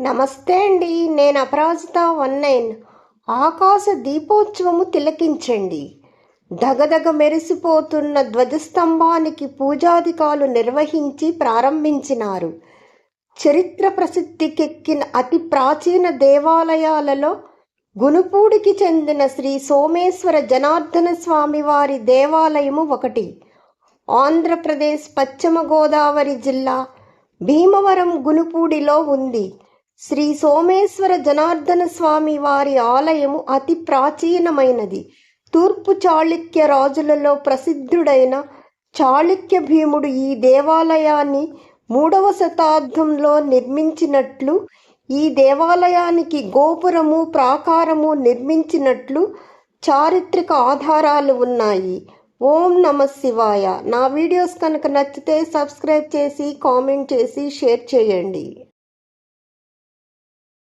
నమస్తే అండి. నేను అపరాజిత వన్ నైన్. ఆకాశ దీపోత్సవము తిలకించండి. దగదగ మెరిసిపోతున్న ధ్వజస్తంభానికి పూజాధికాలు నిర్వహించి ప్రారంభించినారు. చరిత్ర ప్రసిద్ధికెక్కిన అతి ప్రాచీన దేవాలయాలలో గునుపూడికి చెందిన శ్రీ సోమేశ్వర జనార్దన స్వామి వారి దేవాలయము ఒకటి. ఆంధ్రప్రదేశ్ పశ్చిమ గోదావరి జిల్లా భీమవరం గునుపూడిలో ఉంది. శ్రీ సోమేశ్వర జనార్దన స్వామి వారి ఆలయము అతి ప్రాచీనమైనది. తూర్పు చాళుక్య రాజులలో ప్రసిద్ధుడైన చాళుక్య భీముడు ఈ దేవాలయాన్ని మూడవ శతాబ్దంలో నిర్మించినట్లు ఈ దేవాలయానికి గోపురము ప్రాకారము నిర్మించినట్లు చారిత్రక ఆధారాలు ఉన్నాయి. ఓం నమ శివాయ. నా వీడియోస్ కనుక నచ్చితే సబ్స్క్రైబ్ చేసి కామెంట్ చేసి షేర్ చేయండి.